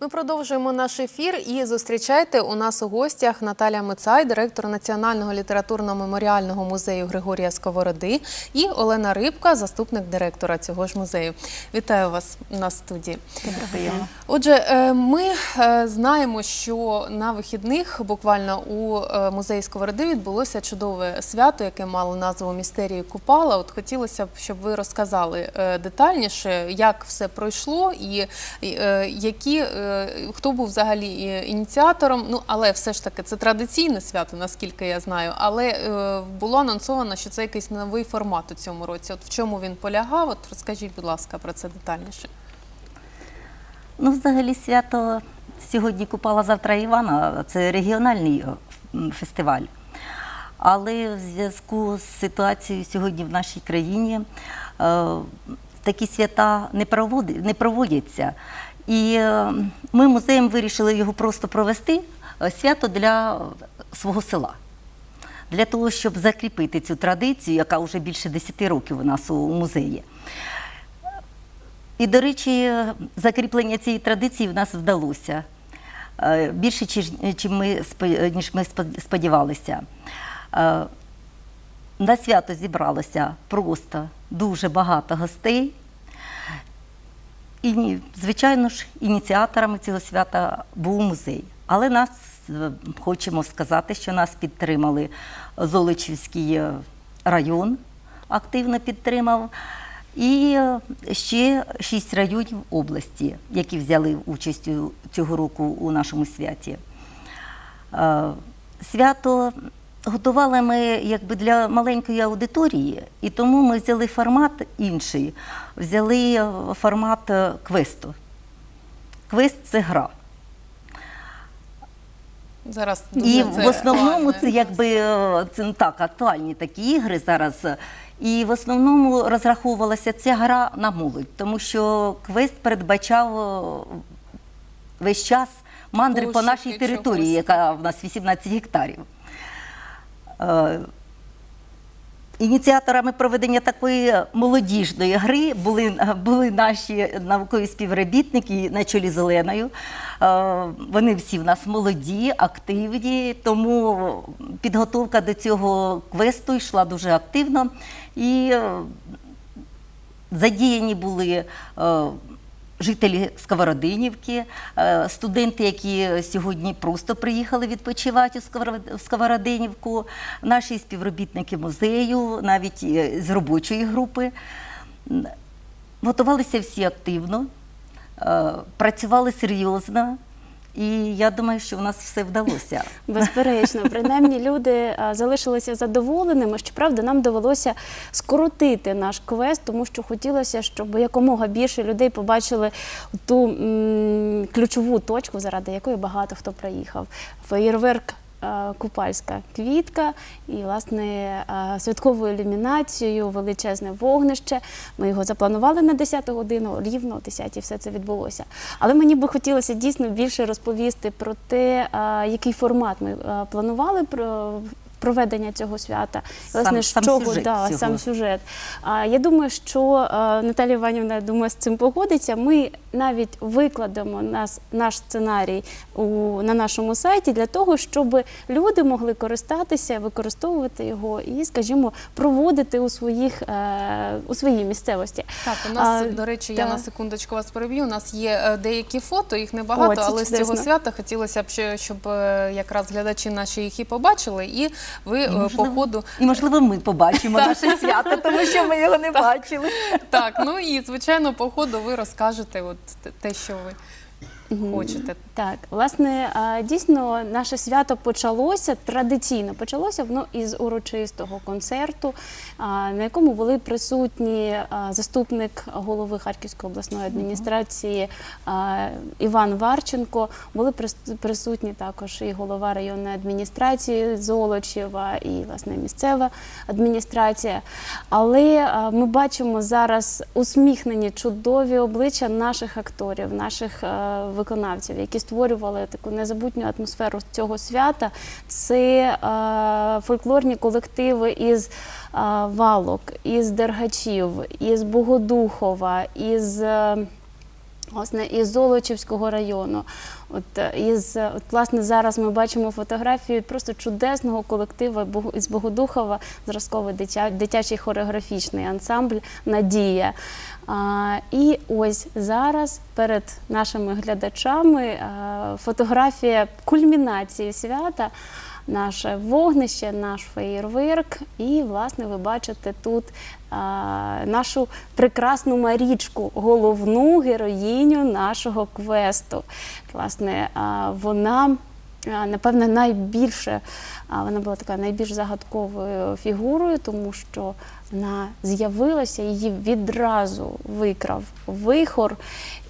Ми продовжуємо наш ефір і зустрічайте у нас у гостях Наталя Мицай, директор Національного літературно-меморіального музею Григорія Сковороди, і Олена Рибка, заступник директора цього ж музею. Вітаю вас на студії. Доброго Отже, е, ми е, знаємо, що на вихідних буквально у е, музеї Сковороди відбулося чудове свято, яке мало назву Містерії Купала. От хотілося б, щоб ви розказали детальніше, як все пройшло, і які хто був взагалі ініціатором. Ну але все ж таки це традиційне свято, наскільки я знаю. Але е, було анонсовано, що це якийсь новий формат у цьому році. От в чому він полягав? От розкажіть, будь ласка, про це детальніше. Ну, взагалі, свято сьогодні Купала завтра Івана це регіональний фестиваль. Але в зв'язку з ситуацією сьогодні в нашій країні е, такі свята не проводяться. І е, ми музеєм вирішили його просто провести е, свято для свого села. Для того, щоб закріпити цю традицію, яка вже більше 10 років у нас у музеї. І, до речі, закріплення цієї традиції в нас вдалося Е, більше, чиж- ми, ніж ми спо- сподівалися. На свято зібралося просто дуже багато гостей. І, звичайно ж, ініціаторами цього свята був музей. Але нас е, хочемо сказати, що нас підтримали Золочівський е, район, активно підтримав. І е, ще шість районів області, які взяли участь цього року у нашому святі. Свято готували ми якби для маленької аудиторії, і тому ми взяли формат інший. Взяли е, формат е, квесту. Квест це гра. Зараз І дуже в основному це якби е, це ну, так, актуальні такі ігри зараз. І в основному розраховувалася ця гра на молодь, тому що квест передбачав весь час мандри по нашій території, чогось. яка в нас 18 гектарів. Е, Ініціаторами проведення такої молодіжної гри були, були наші наукові співробітники на чолі з Оленою. Е, Вони всі в нас молоді, активні, тому підготовка до цього квесту йшла дуже активно. І е, задіяні були жителі Сковородинівки, е, студенти, які сьогодні просто приїхали відпочивати в Сковородинівку, наші співробітники музею, навіть е, з робочої групи. Готувалися всі активно, е, працювали серйозно, і я думаю, що у нас все вдалося. Безперечно, принаймні люди а, залишилися задоволеними. Щоправда, нам довелося скоротити наш квест, тому що хотілося, щоб якомога більше людей побачили ту ключову точку, заради якої багато хто приїхав. Феєрверк. А, Купальська квітка і власне святкову ілюмінацію, величезне вогнище. Ми його запланували на 10 годину, рівно о 10 все це відбулося. Але мені би хотілося дійсно більше розповісти про те, який формат ми планували проведення цього свята. І, Сам- Власне, сам чого сюжет да, цього. сам сюжет. А, я думаю, що а, Наталія Іванівна я думаю, з цим погодиться. Ми навіть викладемо нас, наш сценарій у, на нашому сайті для того, щоб люди могли користатися, використовувати його і, скажімо, проводити у своїх е, у своїй місцевості. Так, у нас, А, до речі, я на секундочку вас переб'ю. У нас є е, деякі фото, їх небагато, О, але з цього свята хотілося б, щоб е, якраз глядачі наші їх і побачили, і ви е, по ходу. і, можливо, ми побачимо наше свято, тому що ми його не бачили. Так, ну і звичайно, по ходу ви розкажете от те, що ви хочете. Так, власне, а, дійсно, наше свято почалося традиційно. Почалося воно із урочистого концерту, а, на якому були присутні а, заступник голови Харківської обласної адміністрації а, Іван Варченко. Були прис- присутні також і голова районної адміністрації Золочєва, і власне місцева адміністрація. Але а, ми бачимо зараз усміхнені чудові обличчя наших акторів, наших виконавців, які створювали таку незабутню атмосферу цього свята. Це е, фольклорні колективи із е, Валок, із Дергачів, із Богодухова, із е, Власне, із Золочівського району. От е, із е, от, власне зараз ми бачимо фотографію просто чудесного колективу із Богодухова, зразковий дитя, дитячий хореографічний ансамбль Надія. А, і ось зараз перед нашими глядачами е, фотографія кульмінації свята. Наше вогнище, наш феєрверк, і власне ви бачите тут а, нашу прекрасну Марічку, головну героїню нашого квесту. Власне, а, вона напевне найбільше вона була така найбільш загадковою фігурою, тому що вона з'явилася, її відразу викрав вихор.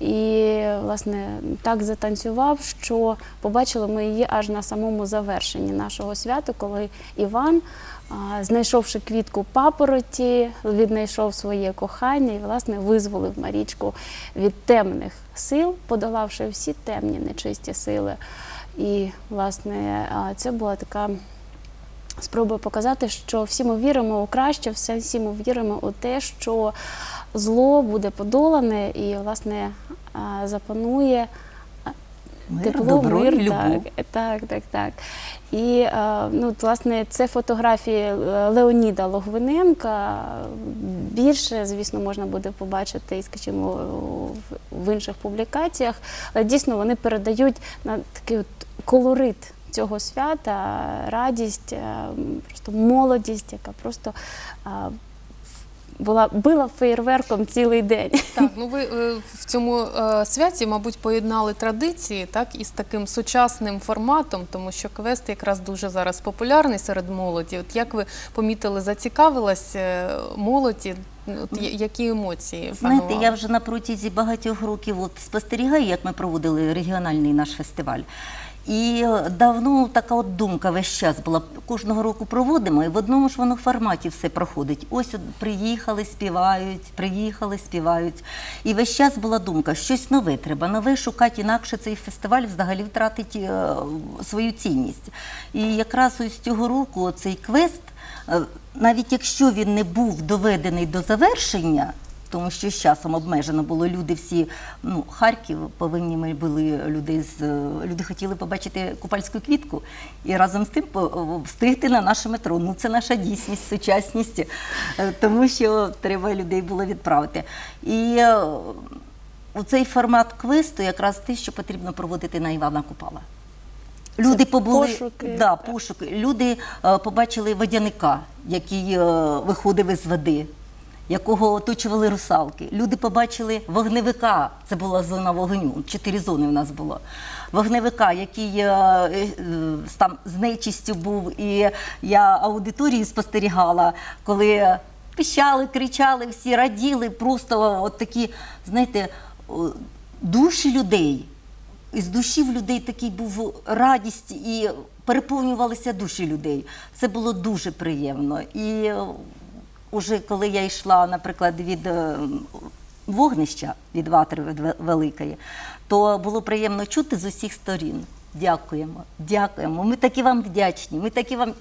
І, власне, так затанцював, що побачили ми її аж на самому завершенні нашого свята, коли Іван, знайшовши квітку папороті, віднайшов своє кохання і, власне, визволив Марічку від темних сил, подолавши всі темні нечисті сили. І, власне, це була така спроба показати, що всі ми віримо у краще, всі ми віримо у те, що зло буде подолане і, власне, запанує Мир, тепло, добро і мир. любов. Так, так, так, так. І е, ну, власне, це фотографії е, Леоніда Логвиненка. Більше, звісно, можна буде побачити, і, скажімо, в- інших публікаціях. Але дійсно вони передають на такий от колорит цього свята, радість, е, просто молодість, яка просто була била феєрверком цілий день. Так, ну ви е, в цьому е, святі, мабуть, поєднали традиції так із таким сучасним форматом, тому що квест якраз дуже зараз популярний серед молоді. От як ви помітили, зацікавилась е, молоді? От, які емоції Знаєте, панували? я вже на протязі багатьох років от спостерігаю, як ми проводили регіональний наш фестиваль. І давно така от думка весь час була. Кожного року проводимо, і в одному ж воно форматі все проходить. Ось приїхали, співають, приїхали, співають. І весь час була думка, щось нове треба, нове шукати, інакше цей фестиваль взагалі втратить е, свою цінність. І якраз ось цього року цей квест, е, навіть якщо він не був доведений до завершення, тому що з часом обмежено було люди всі. Ну, Харків повинні ми були люди з люди хотіли побачити купальську квітку і разом з тим встигти на наше метро. Ну це наша дійсність, сучасність, е, тому що треба людей було відправити. І е, у цей формат квесту якраз те, що потрібно проводити на Івана Купала. Люди побули пошуки, да, пошуки. Люди е, побачили водяника, який виходив із води, якого оточували русалки. Люди побачили вогневика. Це була зона вогню. Чотири зони в нас було. Вогневика, який е, е, там з нечистю був, і я аудиторію спостерігала, коли пищали, кричали, всі раділи, просто от такі, знаєте, душі людей. Із душі в людей такий був радість і переповнювалися душі людей. Це було дуже приємно. І уже коли я йшла, наприклад, від е, вогнища, від ватри великої, то було приємно чути з усіх сторін. Дякуємо, дякуємо. Ми такі вам вдячні. Ми такі вам.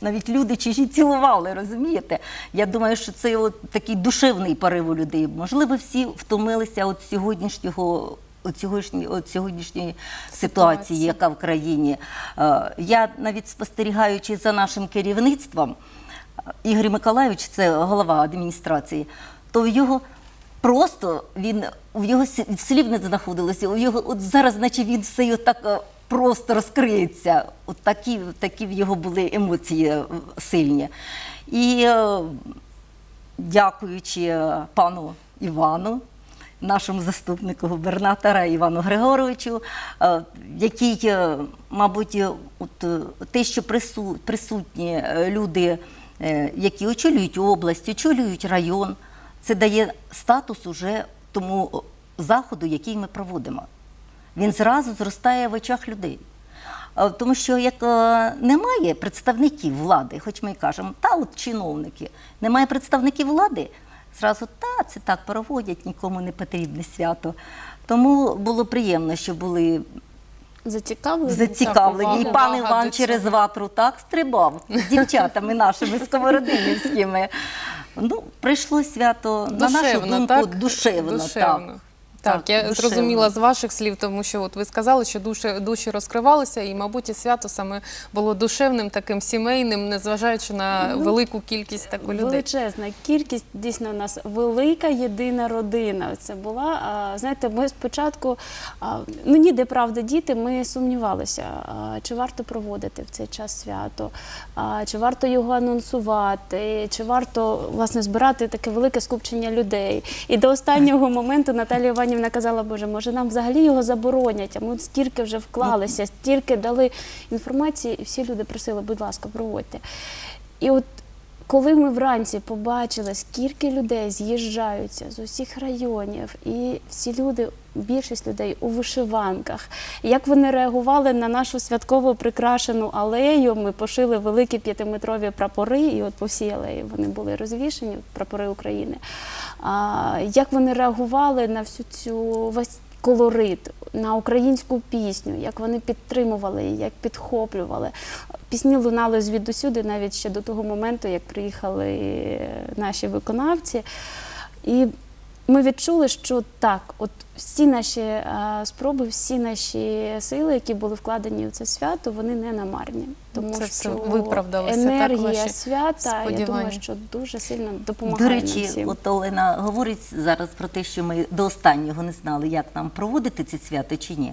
Навіть люди чужі цілували, розумієте? Я думаю, що це от такий душевний порив у людей. Можливо, всі втомилися від сьогоднішнього. От сьогоднішньої, от сьогоднішньої ситуації, яка в країні. Е, Я навіть спостерігаючи за нашим керівництвом, Ігор Миколайович, це голова адміністрації, то в його просто він в його слів не знаходилося. У його от зараз, наче він все так е, просто розкриється. От такі, такі в його були емоції е, сильні. І е, дякуючи пану Івану, нашому заступнику губернатора Івану Григоровичу, який, мабуть, от те, що присутні люди, які очолюють область, очолюють район, це дає статус уже тому заходу, який ми проводимо. Він зразу зростає в очах людей. Е, Тому що як е, немає представників влади, хоч ми й кажемо, та от чиновники, немає представників влади, зразу та це так проводять, нікому не потрібне свято. Тому було приємно, що були Зацікавлені. зацікавлені. І пан Іван через ватру так стрибав з дівчатами нашими сковородинівськими. Ну, прийшло свято, на нашу думку, так? душевно. Душевно. Так. Так, я душевно. зрозуміла з ваших слів, тому що от ви сказали, що душі, душі розкривалися, і, мабуть, і свято саме було душевним, таким сімейним, незважаючи на Ну, велику кількість таку людей. Величезна кількість, дійсно, у нас велика єдина родина. Це була. А, Знаєте, ми спочатку, а, ну ніде правда діти, ми сумнівалися, а, чи варто проводити в цей час свято, а, чи варто його анонсувати, чи варто власне збирати таке велике скупчення людей. І до останнього моменту Наталія Іванівна казала, Боже, може нам взагалі його заборонять, а ми стільки вже вклалися, стільки дали інформації, і всі люди просили, будь ласка, проводьте. І от коли ми вранці побачили, скільки людей з'їжджаються з усіх районів, і всі люди, більшість людей у вишиванках, як вони реагували на нашу святково прикрашену алею, ми пошили великі п'ятиметрові прапори, і от по всій алеї вони були розвішені, прапори України. А, як вони реагували на всю цю весь колорит, на українську пісню, як вони підтримували як підхоплювали. Пісні лунали звідусюди, навіть ще до того моменту, як приїхали е, наші виконавці. І ми відчули, що так, от всі наші е, спроби, всі наші сили, які були вкладені в це свято, вони не намарні. Тому Це все що виправдалося, так, енергія ваші свята, я думаю, що дуже сильно допомагає До нам речі, всім. от Олена говорить зараз про те, що ми до останнього не знали, як нам проводити ці свята чи ні.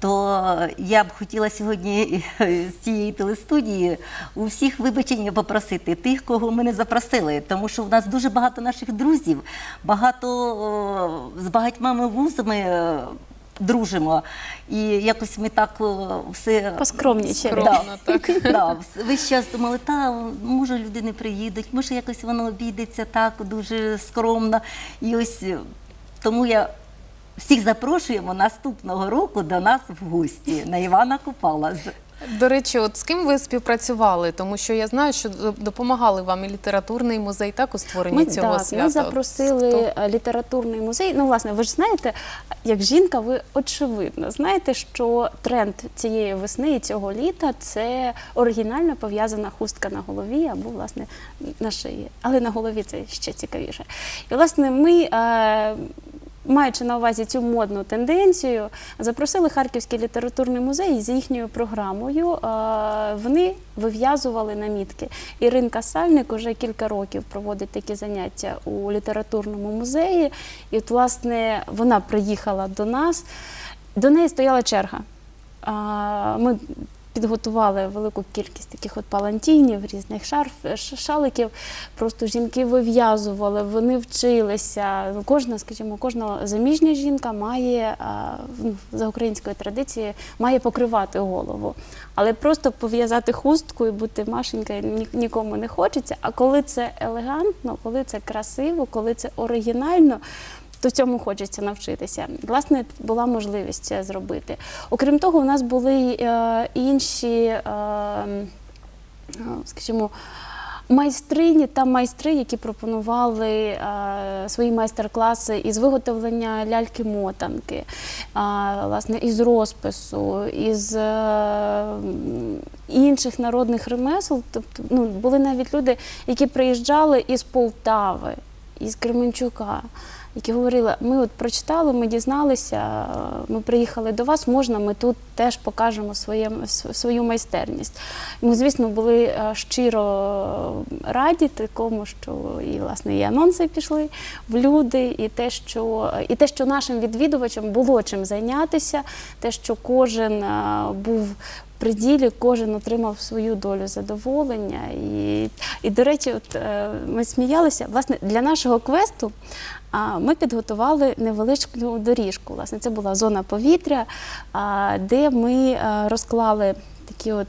То я б хотіла сьогодні з цієї телестудії у всіх вибачення попросити тих, кого ми не запросили, тому що в нас дуже багато наших друзів, багато з багатьма ми вузами е, дружимо, і якось ми так все Поскромнічали. Скромно, так. Да, весь час думали, та може люди не приїдуть, може якось воно обійдеться так дуже скромно. І ось е, тому я всіх запрошуємо наступного року до нас в гості на Івана Купала. З- До речі, от з ким ви співпрацювали? Тому що я знаю, що допомагали вам і літературний музей так у створенні Ми, цього так, свята. ми запросили Хто? е, літературний музей. Ну, власне, ви ж знаєте, як жінка, ви очевидно знаєте, що тренд цієї весни і цього літа це оригінально пов'язана хустка на голові або власне на шиї. Але на голові це ще цікавіше. І власне ми. Е, Маючи на увазі цю модну тенденцію, запросили Харківський літературний музей з їхньою програмою. е, Вони вив'язували намітки. Іринка Сальник уже кілька років проводить такі заняття у літературному музеї. І, от, власне, вона приїхала до нас. До неї стояла черга. Ми підготували велику кількість таких от палантінів, різних шарф, шаликів. Просто жінки вив'язували, вони вчилися. Кожна, скажімо, кожна заміжня жінка має ну, за українською традицією має покривати голову. Але просто пов'язати хустку і бути машенькою нікому не хочеться. А коли це елегантно, коли це красиво, коли це оригінально. То цьому хочеться навчитися. Власне, була можливість це зробити. Окрім того, у нас були е, інші, е, скажімо, майстрині та майстри, які пропонували е, свої майстер-класи із виготовлення ляльки-мотанки, е, власне, із розпису, із е, інших народних ремесел. Тобто, ну, були навіть люди, які приїжджали із Полтави, із Кременчука які говорили, ми от прочитали, ми дізналися, ми приїхали до вас, можна, ми тут теж покажемо своє, свою майстерність. Ми, звісно, були е, щиро раді такому, що і власне і анонси пішли в люди, і те, що, і те, що нашим відвідувачам було чим зайнятися, те, що кожен е, був при ділі кожен отримав свою долю задоволення. І, і до речі, от, е, ми сміялися. Власне, для нашого квесту ми підготували невеличку доріжку. Власне, це була зона повітря, де ми е, розклали такі от.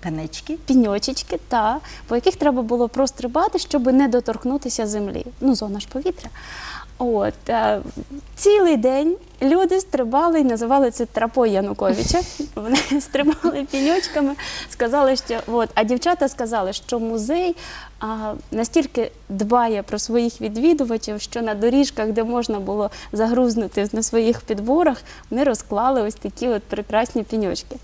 Пенечки. піньочечки, та, по яких треба було прострибати, щоб не доторкнутися землі. Ну, зона ж повітря. От, е, цілий день люди стрибали і називали це трапою Януковича. Вони стрибали піньочками, сказали, що от, а дівчата сказали, що музей настільки дбає про своїх відвідувачів, що на доріжках, де можна було загрузнути на своїх підборах, вони розклали ось такі от прекрасні піньочки.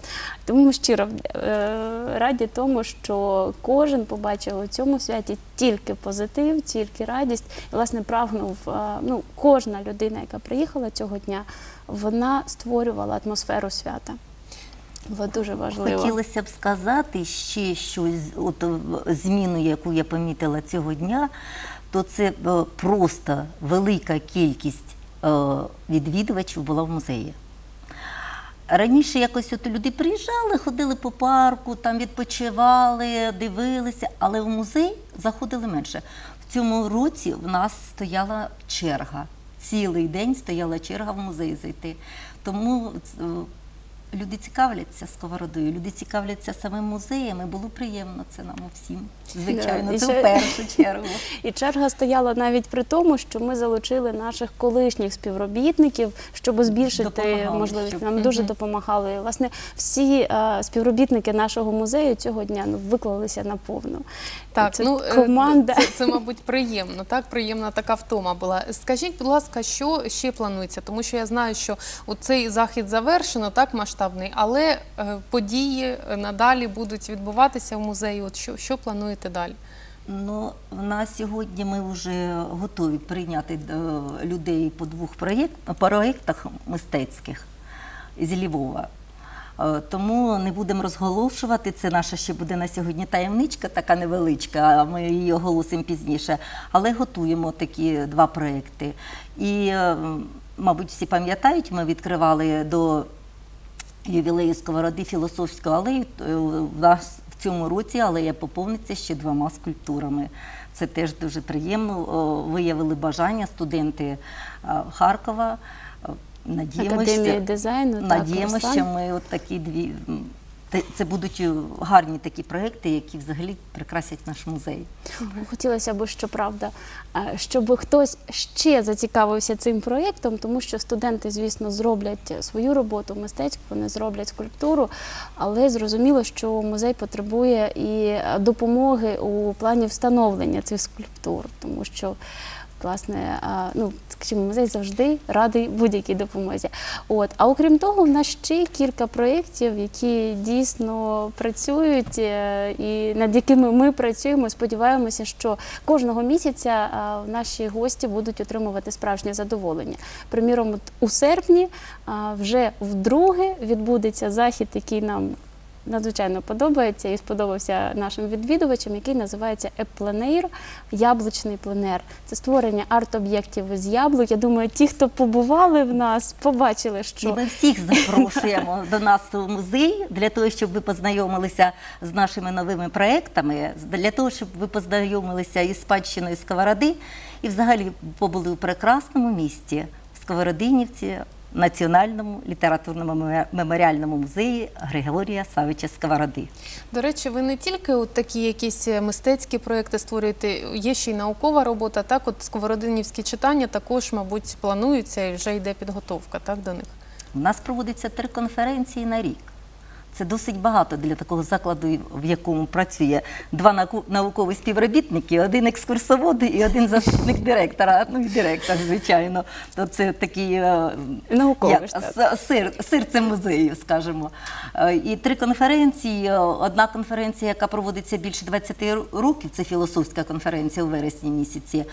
Тому ми щиро е, раді тому, що кожен побачив у цьому святі тільки позитив, тільки радість. І, власне, прагнув е, ну, кожна людина, яка приїхала цього дня, вона створювала атмосферу свята. Було дуже важливо. Хотілося б сказати ще щось, от е, зміну, яку я помітила цього дня, то це е, просто велика кількість е, відвідувачів була в музеї. Раніше якось от люди приїжджали, ходили по парку, там відпочивали, дивилися, але в музей заходили менше. В цьому році в нас стояла черга. Цілий день стояла черга в музей зайти. Тому люди цікавляться сковородою, люди цікавляться самим музеєм, і було приємно це нам усім. Звичайно, Да, і це ще- в першу чергу. І черга стояла навіть при тому, що ми залучили наших колишніх співробітників, щоб збільшити Допомагали, можливість. щоб- Нам дуже допомагали. І, Власне, всі е, співробітники нашого музею цього дня ну, виклалися наповну. Так, це ну е, команда. Це, це, мабуть, приємно. Так, приємна така втома була. Скажіть, будь ласка, що ще планується? Тому що я знаю, що цей захід завершено, так масштабний, але е, події надалі будуть відбуватися в музеї. От що, що плануєте далі? Ну, на сьогодні ми вже готові прийняти е, людей по двох проєкт, проєктах мистецьких з Львова. Е, Тому не будемо розголошувати. Це наша ще буде на сьогодні таємничка, така невеличка, а ми її оголосимо пізніше. Але готуємо такі два проєкти. І, е, мабуть, всі пам'ятають, ми відкривали до ювілею Сковороди філософську алею. В нас в цьому році алея поповниться ще двома скульптурами. Це теж дуже приємно. Виявили бажання студенти е, Харкова. Е, Надіємося, дизайну. надіємося, що ми от такі дві. Це будуть е, гарні такі проекти, які взагалі прикрасять наш музей. Хотілося б, щоправда, е, щоб хтось ще зацікавився цим проєктом, тому що студенти, звісно, зроблять свою роботу мистецьку, вони зроблять скульптуру, але зрозуміло, що музей потребує і е, допомоги у плані встановлення цих скульптур, тому що. Власне, ну скажімо, музей завжди радий будь-якій допомозі. От, а окрім того, в нас ще кілька проєктів, які дійсно працюють е, і над якими ми працюємо. Сподіваємося, що кожного місяця наші гості будуть отримувати справжнє задоволення. Приміром, у серпні вже вдруге відбудеться захід, який нам надзвичайно подобається і сподобався нашим відвідувачам, який називається Епленейр, яблучний пленер. Це створення арт-об'єктів з яблук. Я думаю, ті, хто побували в нас, побачили, І що ми всіх запрошуємо до нас у музей для того, щоб ви познайомилися з нашими новими проектами, для того, щоб ви познайомилися із спадщиною Сковороди і взагалі побули у прекрасному місті в Сковородинівці, Національному літературному меморіальному музеї Григорія Савича Сковороди. До речі, ви не тільки от такі якісь мистецькі проекти створюєте, є ще й наукова робота. Так, от сковородинівські читання також, мабуть, плануються і вже йде підготовка так, до них. У нас проводиться три конференції на рік. Це досить багато для такого закладу, в якому працює два наукові співробітники, один екскурсовод і один заступник директора. Ну і директор, звичайно. То це такий е, Науковий сир, серце музею, скажімо. Е, І три конференції. Е, Одна конференція, яка проводиться більше 20 років, це філософська конференція у вересні місяці.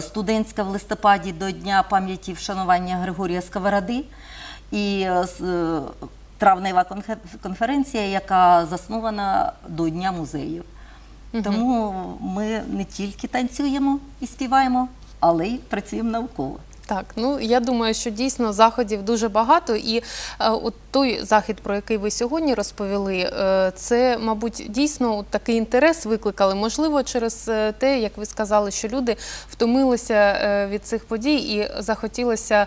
Студентська в листопаді до Дня пам'яті вшанування Григорія Сковороди. І травнева конфе- конференція, яка заснована до Дня музеїв. Тому ми не тільки танцюємо і співаємо, але й працюємо науково. Так, ну я думаю, що дійсно заходів дуже багато, і е, от той захід, про який ви сьогодні розповіли, е, це, мабуть, дійсно такий інтерес викликали. Можливо, через е, те, як ви сказали, що люди втомилися е, від цих подій і захотілося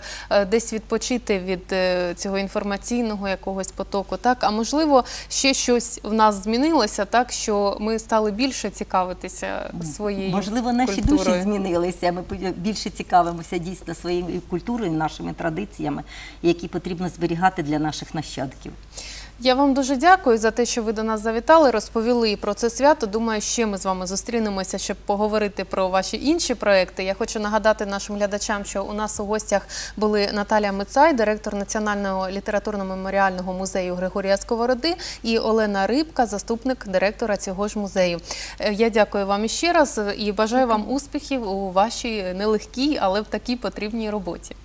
десь відпочити від цього інформаційного якогось потоку. Так, а можливо, ще щось в нас змінилося, так що ми стали більше цікавитися своєю Можливо, наші культурою. душі змінилися. Ми більше цікавимося дійсно своєю культурою, нашими традиціями, які потрібно зберігати для наших нащадків. Я вам дуже дякую за те, що ви до нас завітали, розповіли про це свято. Думаю, ще ми з вами зустрінемося, щоб поговорити про ваші інші проекти. Я хочу нагадати нашим глядачам, що у нас у гостях були Наталія Мицай, директор Національного літературно-меморіального музею Григорія Сковороди, і Олена Рибка, заступник директора цього ж музею. Е, Я дякую вам іще раз і бажаю вам успіхів у вашій нелегкій, але в такій потрібній роботі.